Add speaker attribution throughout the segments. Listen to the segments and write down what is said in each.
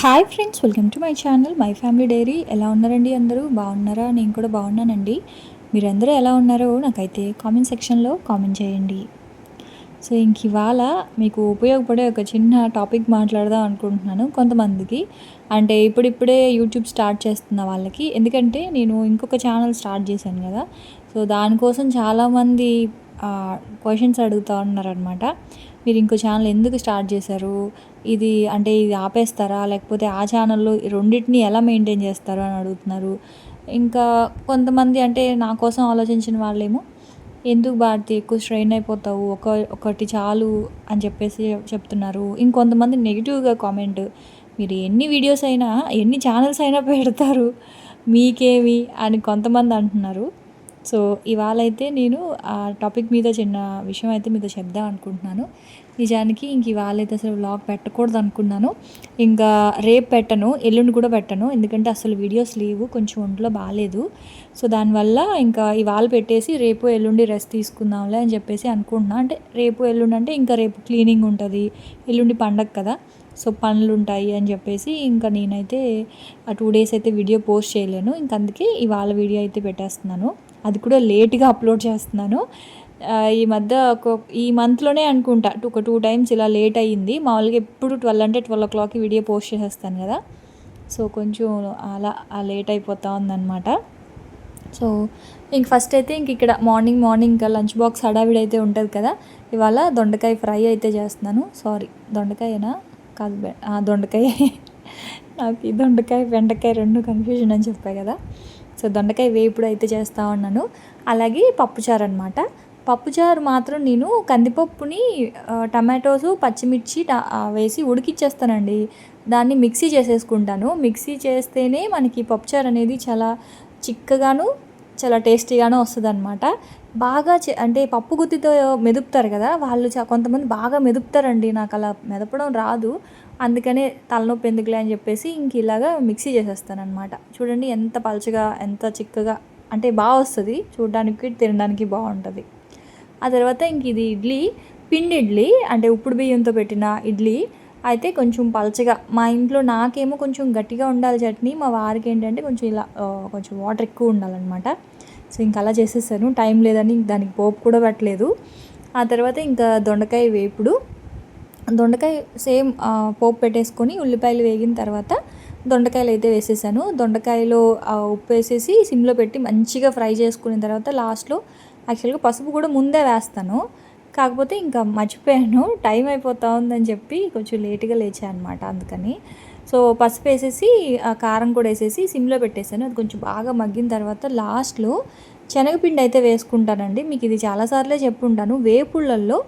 Speaker 1: Hi friends welcome to my channel my family diary ఎలా ఉన్నారండి అందరూ? బాగున్నారా? నేను కూడా బాగున్నానండి. మీరందరూ ఎలా ఉన్నారో నాకైతే కామెంట్ సెక్షన్లో కామెంట్ చేయండి. సో ఇంక ఇవాళ మీకు ఉపయోగపడే ఒక చిన్న టాపిక్ మాట్లాడదాం అనుకుంటున్నాను కొంతమందికి. అంటే ఇప్పుడిప్పుడే యూట్యూబ్ స్టార్ట్ చేస్తున్న వాళ్ళకి. ఎందుకంటే నేను ఇంకొక ఛానల్ స్టార్ట్ చేశాను కదా. సో దానికోసం చాలామంది క్వశ్చన్స్ అడుగుతూ ఉన్నారనమాట మీరు ఇంకో ఛానల్ ఎందుకు స్టార్ట్ చేశారు? ఇది అంటే ఇది ఆపేస్తారా? లేకపోతే ఆ ఛానల్లో రెండింటిని ఎలా మెయింటైన్ చేస్తారు అని అడుగుతున్నారు. ఇంకా కొంతమంది అంటే నా కోసం ఆలోచించిన వాళ్ళేమో ఎందుకు భారతి ఎక్కువ స్ట్రెయిన్ అయిపోతావు? ఒక ఒకటి చాలు అని చెప్పేసి చెప్తున్నారు. ఇంకొంతమంది నెగిటివ్గా కామెంట్ మీరు ఎన్ని వీడియోస్ అయినా ఎన్ని ఛానల్స్ అయినా పెడతారు మీకేమి? అని కొంతమంది అంటున్నారు. సో ఇవాళ అయితే నేను ఆ టాపిక్ మీద చిన్న విషయం అయితే మీతో చెప్దాం అనుకుంటున్నాను. నిజానికి ఇంక ఇవాళ అయితే అసలు వ్లాగ్ పెట్టకూడదు అనుకున్నాను. ఇంకా రేపు పెట్టను ఎల్లుండి కూడా పెట్టను. ఎందుకంటే అసలు వీడియోస్ లేవు కొంచెం ఒంట్లో బాగాలేదు సో దానివల్ల ఇంకా ఇవాళ పెట్టేసి రేపు ఎల్లుండి రెస్ట్ తీసుకుందాంలే అని చెప్పేసి అనుకుంటున్నా. అంటే రేపు ఎల్లుండి అంటే ఇంకా రేపు క్లీనింగ్ ఉంటుంది ఎల్లుండి పండగ కదా. సో పనులు ఉంటాయి అని చెప్పేసి ఇంకా నేనైతే ఆ టూ డేస్ అయితే వీడియో పోస్ట్ చేయలేను. ఇంక అందుకే ఇవాళ వీడియో అయితే పెట్టేస్తున్నాను. అది కూడా లేట్గా అప్లోడ్ చేస్తున్నాను. ఈ మధ్య ఒక ఈ మంత్లోనే అనుకుంటా ఒక టూ టైమ్స్ ఇలా లేట్ అయ్యింది. మామూలుగా ఎప్పుడు ట్వెల్వ్ అంటే ట్వెల్వ్ ఓ క్లాక్కి వీడియో పోస్ట్ చేసేస్తాను కదా. సో కొంచెం అలా లేట్ అయిపోతా ఉందన్నమాట. సో ఇంక ఫస్ట్ అయితే ఇంక ఇక్కడ మార్నింగ్ మార్నింగ్ ఇంకా లంచ్ బాక్స్ హడావిడి అయితే ఉంటుంది కదా. ఇవాళ దొండకాయ ఫ్రై అయితే చేస్తున్నాను. సారీ దొండకాయనా? కాదు దొండకాయ. నాకు ఈ దొండకాయ బెండకాయ రెండు కన్ఫ్యూజన్ అని చెప్పాయి కదా. సో దొండకాయ వేపుడు అయితే చేస్తూ ఉన్నాను. అలాగే పప్పుచారు అనమాట పప్పుచారు మాత్రం నేను కందిపప్పుని టమాటోస్ పచ్చిమిర్చి వేసి ఉడికిచ్చేస్తానండి. దాన్ని మిక్సీ చేసేసుకుంటాను. మిక్సీ చేస్తేనే మనకి పప్పుచారు అనేది చాలా చిక్కగాను చాలా టేస్టీగాను వస్తుంది అనమాట బాగా అంటే పప్పు గుత్తితో మెదుపుతారు కదా వాళ్ళు కొంతమంది బాగా మెదుపుతారండి. నాకు అలా మెదపడం రాదు. అందుకనే తలనొప్పి ఎందుకులే అని చెప్పేసి ఇంక ఇలాగా మిక్సీ చేసేస్తాను అనమాట చూడండి ఎంత పలచగా ఎంత చిక్కగా అంటే బాగా వస్తుంది. చూడడానికి తినడానికి బాగుంటుంది. ఆ తర్వాత ఇంక ఇది ఇడ్లీ పిండి ఇడ్లీ అంటే ఉప్పుడు బియ్యంతో పెట్టిన ఇడ్లీ. అయితే కొంచెం పలచగా మా ఇంట్లో నాకేమో కొంచెం గట్టిగా ఉండాలి చట్నీ మా వారికి ఏంటంటే కొంచెం ఇలా కొంచెం వాటర్ ఎక్కువ ఉండాలన్నమాట. సో ఇంకా అలా చేసేసాను. టైం లేదని దానికి పోపు కూడా పెట్టలేదు. ఆ తర్వాత ఇంకా దొండకాయ వేపుడు. దొండకాయ సేమ్ పోపు పెట్టేసుకొని ఉల్లిపాయలు వేగిన తర్వాత దొండకాయలు అయితే వేసేసాను. దొండకాయలో ఉప్పు వేసేసి సిమ్లో పెట్టి మంచిగా ఫ్రై చేసుకున్న తర్వాత లాస్ట్లో యాక్చువల్గా పసుపు కూడా ముందే వేస్తాను. కాకపోతే ఇంకా మర్చిపోయాను. టైం అయిపోతా ఉందని చెప్పి కొంచెం లేట్గా లేచాను అనమాట అందుకని. సో పసుపు వేసేసి కారం కూడా వేసేసి సిమ్లో పెట్టేసాను అది కొంచెం బాగా మగ్గిన తర్వాత లాస్ట్లో శనగపిండి అయితే వేసుకుంటానండి. మీకు ఇది చాలాసార్లే చెప్పుంటాను. వేపుళ్ళల్లో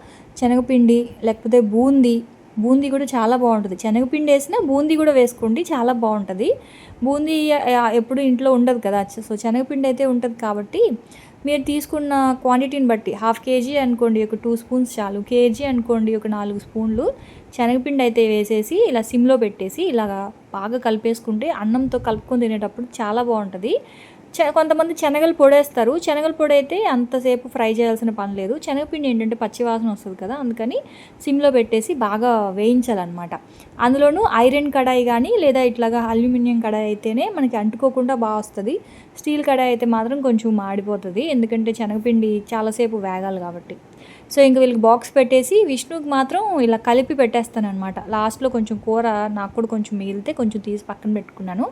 Speaker 1: శనగపిండి లేకపోతే బూందీ బూందీ కూడా చాలా బాగుంటుంది. శనగపిండి వేసినా బూందీ కూడా వేసుకోండి చాలా బాగుంటుంది. బూందీ ఎప్పుడు ఇంట్లో ఉండదు కదా. సో శనగపిండి అయితే ఉంటుంది కాబట్టి మీరు తీసుకున్న క్వాంటిటీని బట్టి హాఫ్ కేజీ అనుకోండి ఒక టూ స్పూన్స్ చాలు. కేజీ అనుకోండి ఒక నాలుగు స్పూన్లు శనగపిండి అయితే వేసేసి ఇలా సిమ్లో పెట్టేసి ఇలాగా బాగా కలిపేసుకుంటే అన్నంతో కలుపుకొని తినేటప్పుడు చాలా బాగుంటుంది. కొంతమంది శనగలు పొడేస్తారు. శనగల పొడి అయితే అంతసేపు ఫ్రై చేయాల్సిన పని లేదు. శనగపిండి ఏంటంటే పచ్చివాసన వస్తుంది కదా అందుకని సిమ్లో పెట్టేసి బాగా వేయించాలన్నమాట. అందులోనూ ఐరన్ కడాయి కానీ లేదా ఇట్లాగా అల్యూమినియం కడాయి అయితేనే మనకి అంటుకోకుండా బాగా వస్తుంది. స్టీల్ కడాయి అయితే మాత్రం కొంచెం మాడిపోతుంది ఎందుకంటే శనగపిండి చాలాసేపు వేగాలి కాబట్టి. సో ఇంక వీళ్ళకి బాక్స్ పెట్టేసి విష్ణుకి మాత్రం ఇలా కలిపి పెట్టేస్తాను అనమాట లాస్ట్లో కొంచెం కూర నాకు కూడా కొంచెం మిగిలితే కొంచెం తీసి పక్కన పెట్టుకున్నాను.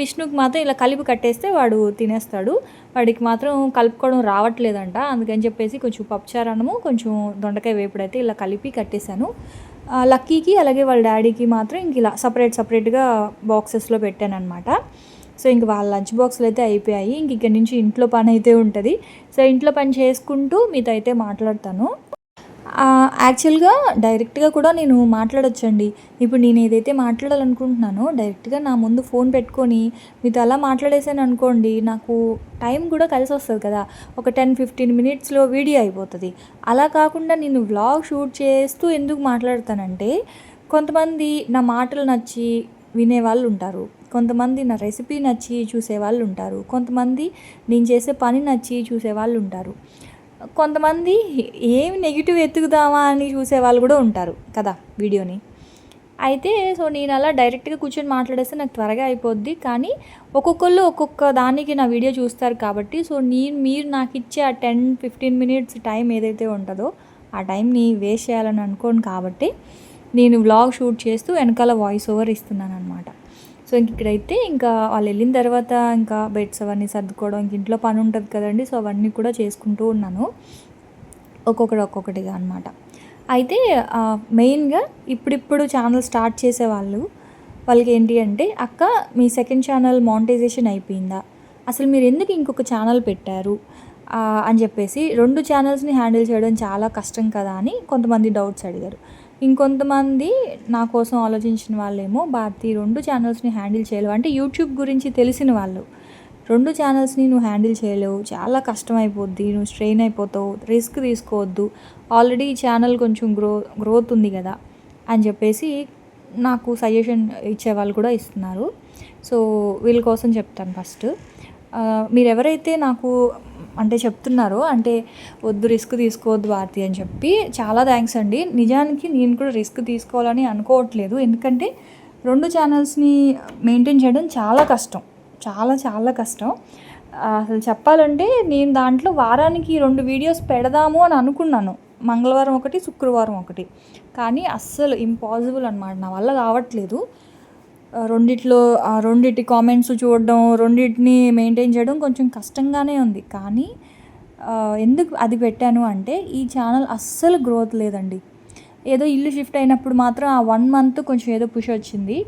Speaker 1: విష్ణుకి మాత్రం ఇలా కలిపి కట్టేస్తే వాడు తినేస్తాడు. వాడికి మాత్రం కలుపుకోవడం రావట్లేదంట. అందుకని చెప్పేసి కొంచెం పప్పుచారనము కొంచెం దొండకాయ వేపుడైతే ఇలా కలిపి కట్టేశాను. లక్కీకి అలాగే వాళ్ళ డాడీకి మాత్రం ఇంక ఇలా సపరేట్ సపరేట్గా బాక్సెస్లో పెట్టాను అనమాట సో ఇంక వాళ్ళ లంచ్ బాక్స్లు అయితే అయిపోయాయి. ఇంక ఇక్కడ నుంచి ఇంట్లో పని అయితే ఉంటుంది. సో ఇంట్లో పని చేసుకుంటూ మీతో అయితే మాట్లాడతాను. యాక్చువల్గా డైరెక్ట్గా కూడా నేను మాట్లాడొచ్చండి. ఇప్పుడు నేను ఏదైతే మాట్లాడాలనుకుంటున్నానో డైరెక్ట్గా నా ముందు ఫోన్ పెట్టుకొని మీతో అలా మాట్లాడేసాను అనుకోండి నాకు టైం కూడా కలిసి వస్తుంది కదా. ఒక టెన్ ఫిఫ్టీన్ మినిట్స్లో వీడియో అయిపోతుంది. అలా కాకుండా నేను వ్లాగ్ షూట్ చేస్తూ ఎందుకు మాట్లాడతానంటే కొంతమంది నా మాటలు నచ్చి వినేవాళ్ళు ఉంటారు. కొంతమంది నా రెసిపీ నచ్చి చూసేవాళ్ళు ఉంటారు. కొంతమంది నేను చేసే పని నచ్చి చూసేవాళ్ళు ఉంటారు. కొంతమంది ఏమి నెగిటివ్ ఎత్తుకుదామా అని చూసే వాళ్ళు కూడా ఉంటారు కదా వీడియోని. అయితే సో నేను అలా డైరెక్ట్గా కూర్చొని మాట్లాడేస్తే నాకు త్వరగా అయిపోద్ది. కానీ ఒక్కొక్కళ్ళు ఒక్కొక్క దానికి నా వీడియో చూస్తారు కాబట్టి సో నేను మీరు నాకు ఇచ్చే ఆ టెన్ ఫిఫ్టీన్ మినిట్స్ టైం ఏదైతే ఉంటుందో ఆ టైంని వేస్ట్ చేయాలని అనుకోను కాబట్టి నేను వ్లాగ్ షూట్ చేస్తూ వెనకాల వాయిస్ ఓవర్ ఇస్తున్నాను అనమాట సో ఇంక ఇక్కడైతే ఇంకా వాళ్ళు వెళ్ళిన తర్వాత ఇంకా బెడ్స్ అవన్నీ సర్దుకోవడం ఇంక ఇంట్లో పని ఉంటుంది కదండి. సో అవన్నీ కూడా చేసుకుంటూ ఉన్నాను. ఒక్కొక్కటి ఒక్కొక్కటిగా అనమాట అయితే మెయిన్గా ఇప్పుడిప్పుడు ఛానల్ స్టార్ట్ చేసేవాళ్ళు వాళ్ళకి ఏంటి అంటే అక్క మీ సెకండ్ ఛానల్ మానిటైజేషన్ అయిపోయిందా? అసలు మీరు ఎందుకు ఇంకొక ఛానల్ పెట్టారు? అని చెప్పేసి రెండు ఛానల్స్ని హ్యాండిల్ చేయడం చాలా కష్టం కదా అని కొంతమంది డౌట్స్ అడిగారు. ఇంకొంతమంది నా కోసం ఆలోచించిన వాళ్ళేమో భారతి రెండు ఛానల్స్ని హ్యాండిల్ చేయలేవు. అంటే యూట్యూబ్ గురించి తెలిసిన వాళ్ళు. రెండు ఛానల్స్ని నువ్వు హ్యాండిల్ చేయలేవు. చాలా కష్టం అయిపోద్ది నువ్వు స్ట్రెయిన్ అయిపోతావు. రిస్క్ తీసుకోవద్దు. ఆల్రెడీ ఈ ఛానల్ కొంచెం గ్రో గ్రోత్ ఉంది కదా అని చెప్పేసి నాకు సజెషన్ ఇచ్చే వాళ్ళు కూడా ఇస్తున్నారు. సో వీళ్ళ కోసం చెప్తాను ఫస్ట్ మీరు ఎవరైతే నాకు అంటే చెప్తున్నారు. అంటే వద్దు రిస్క్ తీసుకోవద్దు భారతి అని చెప్పి. చాలా థ్యాంక్స్ అండి. నిజానికి నేను కూడా రిస్క్ తీసుకోవాలని అనుకోవట్లేదు. ఎందుకంటే రెండు ఛానల్స్ని మెయింటైన్ చేయడం చాలా కష్టం. చాలా చాలా కష్టం. అసలు చెప్పాలంటే నేను దాంట్లో వారానికి రెండు వీడియోస్ పెడదాము అని అనుకున్నాను. మంగళవారం ఒకటి శుక్రవారం ఒకటి. కానీ అస్సలు ఇంపాసిబుల్ అనమాట నా వల్ల కావట్లేదు. రెండిట్లో రెండిటి కామెంట్స్ చూడడం రెండింటిని మెయింటైన్ చేయడం కొంచెం కష్టంగానే ఉంది. కానీ ఎందుకు అది పెట్టాను అంటే ఈ ఛానల్ అస్సలు గ్రోత్ లేదండి. ఏదో ఇల్లు షిఫ్ట్ అయినప్పుడు మాత్రం ఆ వన్ మంత్ కొంచెం ఏదో పుష్ వచ్చింది.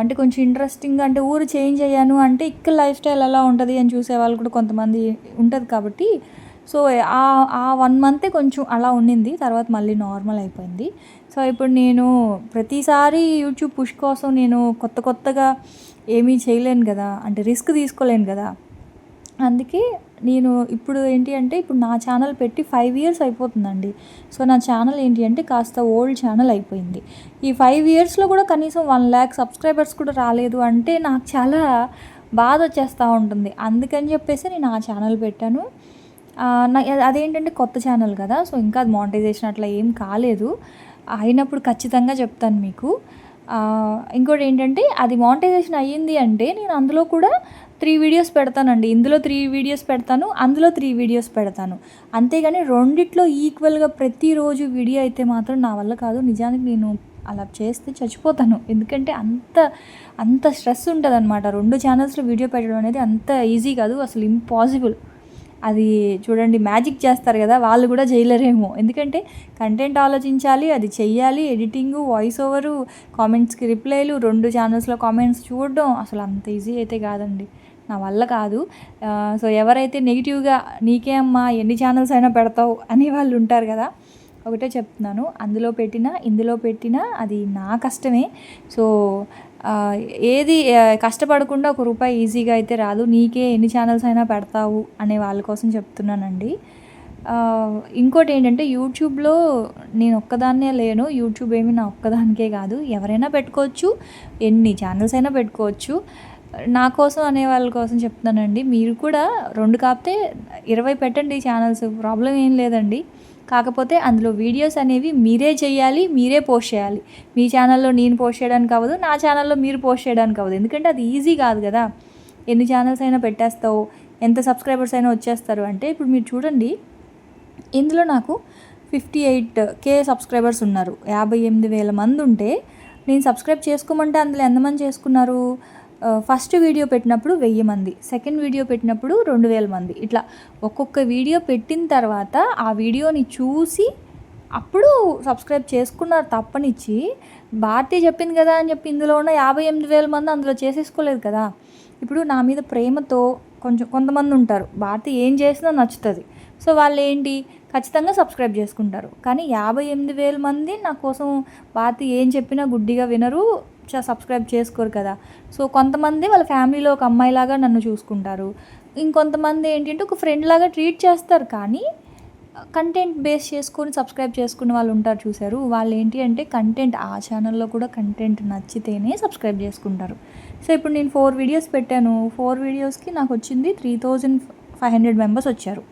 Speaker 1: అంటే కొంచెం ఇంట్రెస్టింగ్ అంటే ఊరు చేంజ్ అయ్యాను అంటే ఇక్కడ లైఫ్ స్టైల్ ఎలా ఉంటుంది అని చూసే వాళ్ళు కూడా కొంతమంది ఉంటుంది కాబట్టి సో ఆ ఆ వన్ మంతే కొంచెం అలా ఉండింది. తర్వాత మళ్ళీ నార్మల్ అయిపోయింది. సో ఇప్పుడు నేను ప్రతిసారి యూట్యూబ్ పుష్ కోసం నేను కొత్త కొత్తగా ఏమీ చేయలేను కదా అంటే రిస్క్ తీసుకోలేను కదా. అందుకే నేను ఇప్పుడు ఏంటి అంటే ఇప్పుడు నా ఛానల్ పెట్టి ఫైవ్ ఇయర్స్ అయిపోతుందండి. సో నా ఛానల్ ఏంటి అంటే కాస్త ఓల్డ్ ఛానల్ అయిపోయింది. ఈ ఫైవ్ ఇయర్స్లో కూడా కనీసం వన్ ల్యాక్ సబ్స్క్రైబర్స్ కూడా రాలేదు అంటే నాకు చాలా బాధ వచ్చేస్తూ ఉంటుంది. అందుకని చెప్పేసి నేను ఆ ఛానల్ పెట్టాను. అదేంటంటే కొత్త ఛానల్ కదా సో ఇంకా అది మానిటైజేషన్ అట్లా ఏం కాలేదు. అయినప్పుడు ఖచ్చితంగా చెప్తాను మీకు. ఇంకోటి ఏంటంటే అది మానిటైజేషన్ అయ్యింది అంటే నేను అందులో కూడా త్రీ వీడియోస్ పెడతానండి. ఇందులో త్రీ వీడియోస్ పెడతాను అందులో త్రీ వీడియోస్ పెడతాను. అంతేగాని రెండిట్లో ఈక్వల్గా ప్రతిరోజు వీడియో అయితే మాత్రం నా వల్ల కాదు. నిజానికి నేను అలా చేస్తే చచ్చిపోతాను. ఎందుకంటే అంత అంత స్ట్రెస్ ఉంటుంది అనమాట రెండు ఛానల్స్లో వీడియో పెట్టడం అనేది అంత ఈజీ కాదు అసలు ఇంపాసిబుల్ అది చూడండి మ్యాజిక్ చేస్తారు కదా వాళ్ళు కూడా చేయలేరేమో. ఎందుకంటే కంటెంట్ ఆలోచించాలి అది చెయ్యాలి ఎడిటింగ్ వాయిస్ ఓవరు కామెంట్స్కి రిప్లైలు రెండు ఛానల్స్లో కామెంట్స్ చూడడం అసలు అంత ఈజీ అయితే కాదండి. నా వల్ల కాదు. సో ఎవరైతే నెగిటివ్గా నీకే అమ్మా ఎన్ని ఛానల్స్ అయినా పెడతావు అనే వాళ్ళు ఉంటారు కదా ఒకటే చెప్తున్నాను. అందులో పెట్టినా ఇందులో పెట్టినా అది నా కష్టమే. సో ఏది కష్టపడకుండా ఒక రూపాయి ఈజీగా అయితే రాదు. నీకే ఎన్ని ఛానల్స్ అయినా పెడతావు అనే వాళ్ళ కోసం చెప్తున్నానండి. ఇంకోటి ఏంటంటే యూట్యూబ్లో నేను ఒక్కదాన్నే లేను. యూట్యూబ్ ఏమి నా ఒక్కదానికే కాదు. ఎవరైనా పెట్టుకోవచ్చు. ఎన్ని ఛానల్స్ అయినా పెట్టుకోవచ్చు. నా కోసం అనే వాళ్ళ కోసం చెప్తున్నానండి. మీరు కూడా రెండు కాపితే ఇరవై పెట్టండి ఛానల్స్ ప్రాబ్లం ఏం లేదండి. కాకపోతే అందులో వీడియోస్ అనేవి మీరే చేయాలి మీరే పోస్ట్ చేయాలి. మీ ఛానల్లో నేను పోస్ట్ చేయడానికి అవ్వదు నా ఛానల్లో మీరు పోస్ట్ చేయడానికి అవ్వదు. ఎందుకంటే అది ఈజీ కాదు కదా. ఎన్ని ఛానల్స్ అయినా పెట్టేస్తావు ఎంత సబ్స్క్రైబర్స్ అయినా వచ్చేస్తారు అంటే ఇప్పుడు మీరు చూడండి ఇందులో నాకు ఫిఫ్టీ ఎయిట్ కే సబ్స్క్రైబర్స్ ఉన్నారు. యాభై ఎనిమిది వేల మంది ఉంటే నేను సబ్స్క్రైబ్ చేసుకోమంటే అందులో ఎంతమంది చేసుకున్నారు? ఫస్ట్ వీడియో పెట్టినప్పుడు వెయ్యి మంది సెకండ్ వీడియో పెట్టినప్పుడు రెండు వేల మంది. ఇట్లా ఒక్కొక్క వీడియో పెట్టిన తర్వాత ఆ వీడియోని చూసి అప్పుడు సబ్స్క్రైబ్ చేసుకున్నారు తప్పనిచ్చి. భారతి చెప్పింది కదా అని చెప్పి ఇందులో ఉన్న యాభై ఎనిమిది వేల మంది అందులో చేసేసుకోలేదు కదా. ఇప్పుడు నా మీద ప్రేమతో కొంచెం కొంతమంది ఉంటారు. భారతి ఏం చేసినా నచ్చుతుంది. సో వాళ్ళు ఏంటి ఖచ్చితంగా సబ్స్క్రైబ్ చేసుకుంటారు. కానీ యాభై ఎనిమిది వేల మంది నా కోసం భారతి ఏం చెప్పినా గుడ్డిగా వినరు. సబ్స్క్రైబ్ చేసుకోరు కదా. సో కొంతమంది వాళ్ళ ఫ్యామిలీలో ఒక అమ్మాయిలాగా నన్ను చూసుకుంటారు. ఇంకొంతమంది ఏంటంటే ఒక ఫ్రెండ్ లాగా ట్రీట్ చేస్తారు కానీ కంటెంట్ బేస్ చేసుకొని సబ్స్క్రైబ్ చేసుకున్న వాళ్ళు ఉంటారు చూసారు వాళ్ళు ఏంటి అంటే కంటెంట్ ఆ ఛానల్లో కూడా కంటెంట్ నచ్చితేనే సబ్స్క్రైబ్ చేసుకుంటారు. సో ఇప్పుడు నేను ఫోర్ వీడియోస్ పెట్టాను. ఫోర్ వీడియోస్కి నాకు వచ్చింది three thousand five hundred members వచ్చారు.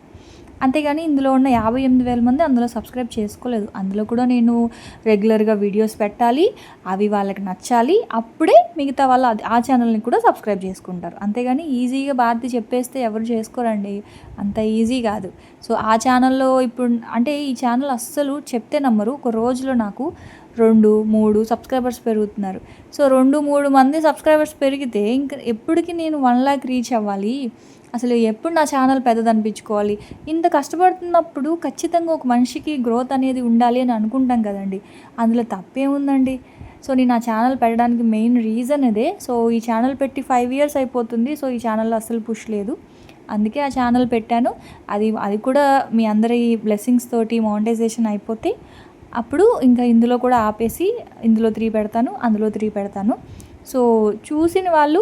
Speaker 1: అంతేగాని ఇందులో ఉన్న యాభై ఎనిమిది వేల మంది అందులో సబ్స్క్రైబ్ చేసుకోలేదు. అందులో కూడా నేను రెగ్యులర్గా వీడియోస్ పెట్టాలి అవి వాళ్ళకి నచ్చాలి అప్పుడే మిగతా వాళ్ళు అది- ఆ ఛానల్ని కూడా సబ్స్క్రైబ్ చేసుకుంటారు. అంతేగాని ఈజీగా బాధ్యత చెప్పేస్తే ఎవరు చేసుకోరండి? అంత ఈజీ కాదు. సో ఆ ఛానల్లో ఇప్పుడు అంటే ఈ ఛానల్ అస్సలు చెప్తే నమ్మరు. ఒక రోజులో నాకు రెండు మూడు సబ్స్క్రైబర్స్ పెరుగుతున్నారు. సో రెండు మూడు మంది సబ్స్క్రైబర్స్ పెరిగితే ఇంకా ఎప్పటికీ నేను వన్ ల్యాక్ రీచ్ అవ్వాలి? అసలు ఎప్పుడు నా ఛానల్ పెద్దది అనిపించుకోవాలి ఇంత కష్టపడుతున్నప్పుడు ఖచ్చితంగా ఒక మనిషికి గ్రోత్ అనేది ఉండాలి అని అనుకుంటాం కదండి. అందులో తప్పేముందండి? సో నేను ఆ ఛానల్ పెట్టడానికి మెయిన్ రీజన్ ఇదే సో ఈ ఛానల్ పెట్టి ఫైవ్ ఇయర్స్ అయిపోతుంది. సో ఈ ఛానల్లో అసలు పుష్ లేదు. అందుకే ఆ ఛానల్ పెట్టాను. అది అది కూడా మీ అందరి బ్లెస్సింగ్స్ తోటి మానిటైజేషన్ అయిపోతే అప్పుడు ఇంకా ఇందులో కూడా ఆపేసి ఇందులో త్రీ పెడతాను అందులో త్రీ పెడతాను. సో చూసిన వాళ్ళు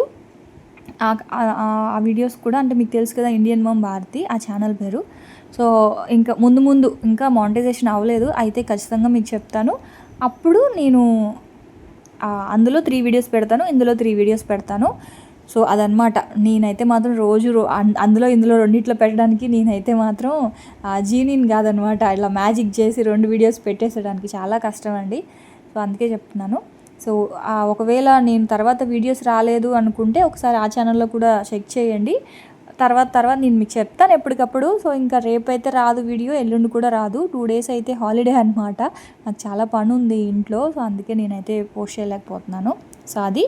Speaker 1: ఆ- వీడియోస్ కూడా అంటే మీకు తెలుసు కదా ఇండియన్ మమ్ భారతి ఆ ఛానల్ పేరు. సో ఇంకా ముందు ముందు ఇంకా మానిటైజేషన్ అవ్వలేదు. అయితే ఖచ్చితంగా మీకు చెప్తాను. అప్పుడు నేను అందులో త్రీ వీడియోస్ పెడతాను ఇందులో త్రీ వీడియోస్ పెడతాను. సో అదనమాట నేనైతే మాత్రం రోజు రో అందులో ఇందులో రెండిట్లో పెట్టడానికి నేనైతే మాత్రం జీనిన్ కాదనమాట ఇలా మ్యాజిక్ చేసి రెండు వీడియోస్ పెట్టేసడానికి చాలా కష్టం అండి సో అందుకే చెప్తున్నాను. సో ఒకవేళ నేను తర్వాత వీడియోస్ రాలేదు అనుకుంటే ఒకసారి ఆ ఛానల్లో కూడా చెక్ చేయండి. తర్వాత తర్వాత నేను మీకు చెప్తాను ఎప్పటికప్పుడు. సో ఇంకా రేపైతే రాదు వీడియో ఎల్లుండి కూడా రాదు. టూ డేస్ అయితే హాలిడే అనమాట నాకు చాలా పని ఉంది ఇంట్లో. సో అందుకే నేనైతే పోస్ట్ చేయలేకపోతున్నాను. సో అది.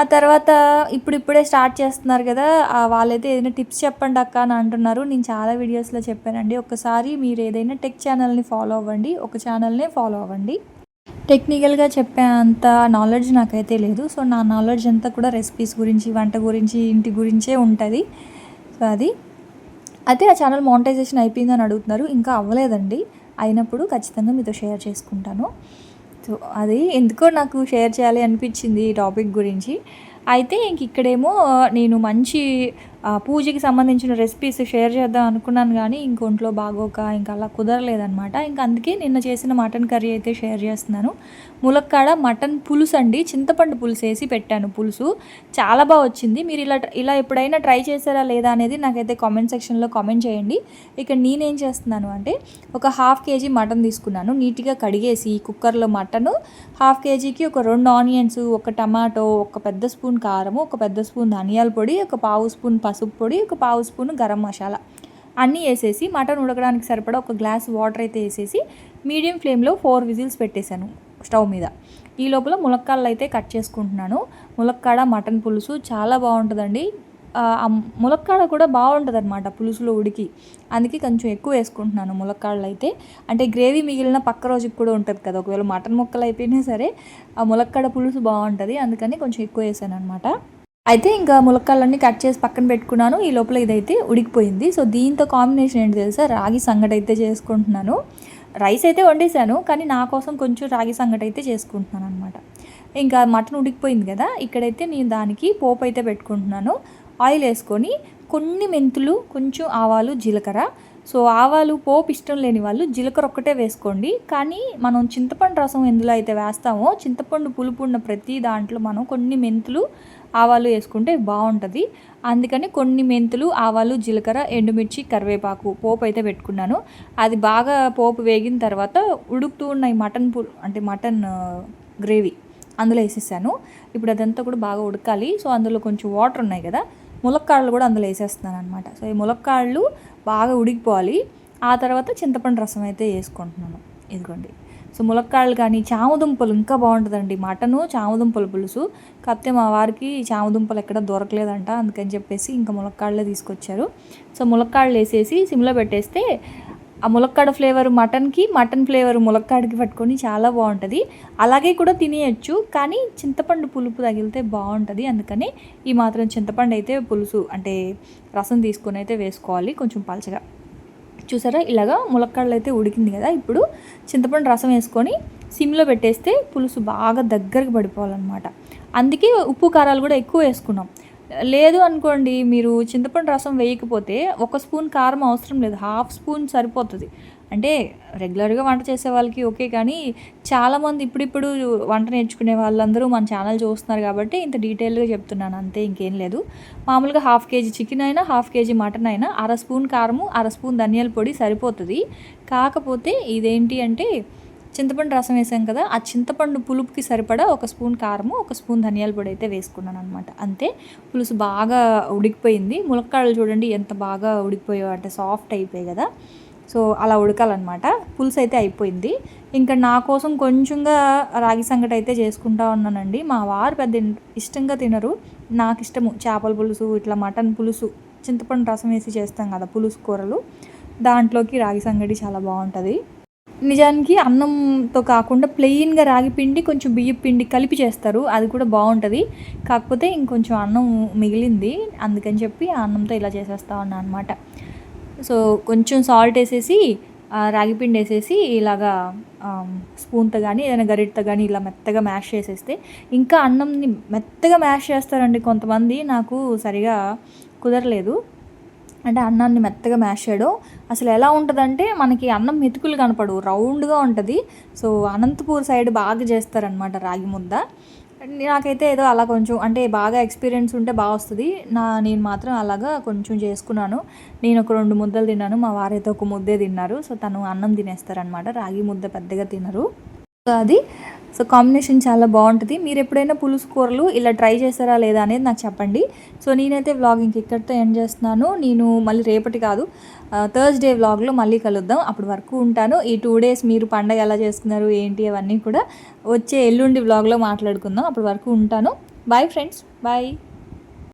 Speaker 1: ఆ తర్వాత ఇప్పుడిప్పుడే స్టార్ట్ చేస్తున్నారు కదా వాళ్ళైతే ఏదైనా టిప్స్ చెప్పండి అక్క అని అంటున్నారు. నేను చాలా వీడియోస్లో చెప్పానండి. ఒకసారి మీరు ఏదైనా టెక్ ఛానల్ని ఫాలో అవ్వండి. ఒక ఛానల్నే ఫాలో అవ్వండి. టెక్నికల్గా చెప్పే అంత నాలెడ్జ్ నాకైతే లేదు. సో నా నాలెడ్జ్ అంతా కూడా రెసిపీస్ గురించి వంట గురించి ఇంటి గురించే ఉంటుంది. సో అది. అయితే ఆ ఛానల్ మానిటైజేషన్ అయిపోయిందని అడుగుతున్నారు. ఇంకా అవ్వలేదండి. అయినప్పుడు ఖచ్చితంగా మీతో షేర్ చేసుకుంటాను. సో అది ఎందుకో నాకు షేర్ చేయాలి అనిపించింది ఈ టాపిక్ గురించి. అయితే ఇంక ఇక్కడేమో నేను మంచి పూజకి సంబంధించిన రెసిపీస్ షేర్ చేద్దాం అనుకున్నాను కానీ ఇంకొంట్లో బాగోక ఇంకా అలా కుదరలేదనమాట ఇంకా అందుకే నిన్న చేసిన మటన్ కర్రీ అయితే షేర్ చేస్తున్నాను. ములక్కాడ మటన్ పులుసు అండి. చింతపండు పులుసు వేసి పెట్టాను పులుసు. చాలా బాగా వచ్చింది. మీరు ఇలా ఇలా ఎప్పుడైనా ట్రై చేశారా లేదా అనేది నాకైతే కామెంట్ సెక్షన్లో కామెంట్ చేయండి. ఇక నేనేం చేస్తున్నాను అంటే ఒక హాఫ్ కేజీ మటన్ తీసుకున్నాను. నీట్గా కడిగేసి కుక్కర్లో మటన్ హాఫ్ కేజీకి ఒక రెండు ఆనియన్స్ ఒక టమాటో ఒక పెద్ద స్పూన్ కారము ఒక పెద్ద స్పూన్ ధనియాల పొడి ఒక పావు స్పూన్ పసుపు పొడి ఒక పావు స్పూన్ గరం మసాలా. అన్నీ వేసేసి మటన్ ఉడకడానికి సరిపడా ఒక గ్లాస్ వాటర్ అయితే వేసేసి మీడియం ఫ్లేమ్లో ఫోర్ విజిల్స్ పెట్టేశాను స్టవ్ మీద. ఈ లోపల ములక్కాడలు అయితే కట్ చేసుకుంటున్నాను. ములక్కాడ మటన్ పులుసు చాలా బాగుంటుందండి. ములక్కాడ కూడా బాగుంటుంది అనమాట పులుసులో ఉడికి. అందుకే కొంచెం ఎక్కువ వేసుకుంటున్నాను ములక్కాడలు అయితే. అంటే గ్రేవీ మిగిలిన పక్క రోజుకి కూడా ఉంటుంది కదా ఒకవేళ మటన్ ముక్కలు అయిపోయినా సరే ఆ ములక్కాడ పులుసు బాగుంటుంది. అందుకని కొంచెం ఎక్కువ వేసాను అనమాట అయితే ఇంకా ములక్కాలన్నీ కట్ చేసి పక్కన పెట్టుకున్నాను. ఈ లోపల ఇదైతే ఉడికిపోయింది. సో దీంతో కాంబినేషన్ ఏంటి తెలుసా? రాగి సంగటి అయితే చేసుకుంటున్నాను. రైస్ అయితే వండేసాను కానీ నా కోసం కొంచెం రాగి సంగటి అయితే చేసుకుంటున్నాను అనమాట ఇంకా మటన్ ఉడికిపోయింది కదా ఇక్కడైతే నేను దానికి పోపు అయితే పెట్టుకుంటున్నాను. ఆయిల్ వేసుకొని కొన్ని మెంతులు కొంచెం ఆవాలు జీలకర్ర సో ఆవాలు పోపు ఇష్టం లేని వాళ్ళు జీలకర్ర ఒక్కటే వేసుకోండి. కానీ మనం చింతపండు రసం ఎందులో అయితే వేస్తామో చింతపండు పులుపు ఉన్న ప్రతి దాంట్లో మనం కొన్ని మెంతులు ఆవాలు వేసుకుంటే బాగుంటుంది. అందుకని కొన్ని మెంతులు ఆవాలు జీలకర్ర ఎండుమిర్చి కరివేపాకు పోపు అయితే పెట్టుకున్నాను. అది బాగా పోపు వేగిన తర్వాత ఉడుకుతూ ఉన్న ఈ మటన్ పు అంటే మటన్ గ్రేవీ అందులో వేసేసాను. ఇప్పుడు అదంతా కూడా బాగా ఉడకాలి. సో అందులో కొంచెం వాటర్ ఉన్నాయి కదా ములక్కాడలు కూడా అందులో వేసేస్తున్నాను అనమాట సో ఈ ములక్కాడలు బాగా ఉడికిపోవాలి. ఆ తర్వాత చింతపండు రసం అయితే వేసుకుంటున్నాను. ఇదిగోండి. సో ములక్కాడలు కానీ చామదుంపలు ఇంకా బాగుంటుందండి. మటను చామదుంపల పులుసు. కాకపోతే మా వారికి చామదుంపలు ఎక్కడ దొరకలేదంట. అందుకని చెప్పేసి ఇంకా ములక్కాడలే తీసుకొచ్చారు. సో ములక్కాడలు వేసేసి సిమ్లో పెట్టేస్తే ఆ ములక్కాడ ఫ్లేవర్ మటన్కి మటన్ ఫ్లేవర్ ములక్కాడకి పట్టుకొని చాలా బాగుంటుంది. అలాగే కూడా తినేయచ్చు కానీ చింతపండు పులుపు తగిలితే బాగుంటుంది. అందుకని ఈ మాత్రం చింతపండు అయితే పులుసు అంటే రసం తీసుకొని అయితే వేసుకోవాలి కొంచెం పలచగా. చూసారా? ఇలాగా ములక్కాడలు అయితే ఉడికింది కదా? ఇప్పుడు చింతపండు రసం వేసుకొని సిమ్లో పెట్టేస్తే పులుసు బాగా దగ్గరికి పడిపోవాలన్నమాట. అందుకే ఉప్పు కారాలు కూడా ఎక్కువ వేసుకున్నాం. లేదు అనుకోండి మీరు చింతపండు రసం వేయకపోతే ఒక స్పూన్ కారం అవసరం లేదు హాఫ్ స్పూన్ సరిపోతుంది. అంటే రెగ్యులర్గా వంట చేసే వాళ్ళకి ఓకే కానీ చాలామంది ఇప్పుడిప్పుడు వంట నేర్చుకునే వాళ్ళందరూ మన ఛానల్ చూస్తున్నారు కాబట్టి ఇంత డీటెయిల్గా చెప్తున్నాను అంతే ఇంకేం లేదు. మామూలుగా హాఫ్ కేజీ చికెన్ అయినా హాఫ్ కేజీ మటన్ అయినా అర స్పూన్ కారము అర స్పూన్ ధనియాల పొడి సరిపోతుంది. కాకపోతే ఇదేంటి అంటే చింతపండు రసం వేసాం కదా ఆ చింతపండు పులుపుకి సరిపడా ఒక స్పూన్ కారము ఒక స్పూన్ ధనియాల పొడి అయితే వేసుకున్నాను అనమాట అంతే పులుసు బాగా ఉడికిపోయింది. ములక్కాడలు చూడండి ఎంత బాగా ఉడికిపోయావు అంటే సాఫ్ట్ అయిపోయాయి కదా. సో అలా ఉడకాలన్నమాట. పులుసు అయితే అయిపోయింది. ఇంకా నా కోసం కొంచెంగా రాగి సంగటి అయితే చేసుకుంటా ఉన్నానండి. మా వారు పెద్ద ఇష్టంగా తినరు. నాకు ఇష్టము చేపల పులుసు ఇట్లా మటన్ పులుసు చింతపండు రసం వేసి చేస్తాం కదా పులుసు కూరలు. దాంట్లోకి రాగి సంగటి చాలా బాగుంటుంది. నిజానికి అన్నంతో కాకుండా ప్లెయిన్గా రాగి పిండి కొంచెం బియ్యం పిండి కలిపి చేస్తారు. అది కూడా బాగుంటుంది. కాకపోతే ఇంకొంచెం అన్నం మిగిలింది. అందుకని చెప్పి ఆ అన్నంతో ఇలా చేసేస్తా ఉన్నా అనమాట సో కొంచెం సాల్ట్ వేసేసి రాగి పిండి వేసేసి ఇలాగా స్పూన్తో కానీ ఏదైనా గరిటతో కానీ ఇలా మెత్తగా మ్యాష్ చేసేస్తే ఇంకా అన్నంని మెత్తగా మ్యాష్ చేస్తారండి కొంతమంది. నాకు సరిగా కుదరలేదు. అంటే అన్నాన్ని మెత్తగా మ్యాష్ చేయడం. అసలు ఎలా ఉంటుందంటే మనకి అన్నం మెతుకులు కనపడు రౌండ్గా ఉంటుంది. సో అనంతపూర్ సైడ్ బాగా చేస్తారనమాట రాగి ముద్ద. నాకైతే ఏదో అలా కొంచెం అంటే బాగా ఎక్స్పీరియన్స్ ఉంటే బాగా వస్తుంది. నా నేను మాత్రం అలాగా కొంచెం చేసుకున్నాను. నేను ఒక రెండు ముద్దలు తిన్నాను. మా వారైతే ఒక ముద్దే తిన్నారు. సో తను అన్నం తినేస్తారనమాట రాగి ముద్ద పెద్దగా తినరు. సో అది సో కాంబినేషన్ చాలా బాగుంటుంది. మీరు ఎప్పుడైనా పులుసు కూరలు ఇలా ట్రై చేస్తారా లేదా అనేది నాకు చెప్పండి. సో నేనైతే వ్లాగ్ ఇంక ఇక్కడితో ఎండ్ చేస్తున్నాను. నేను మళ్ళీ రేపటి కాదు థర్స్డే వ్లాగ్లో మళ్ళీ కలుద్దాం. అప్పటి వరకు ఉంటాను. ఈ టూ డేస్ మీరు పండగ ఎలా చేసుకున్నారు ఏంటి అవన్నీ కూడా వచ్చే ఎల్లుండి వ్లాగ్లో మాట్లాడుకుందాం. అప్పటి వరకు ఉంటాను. Bye friends bye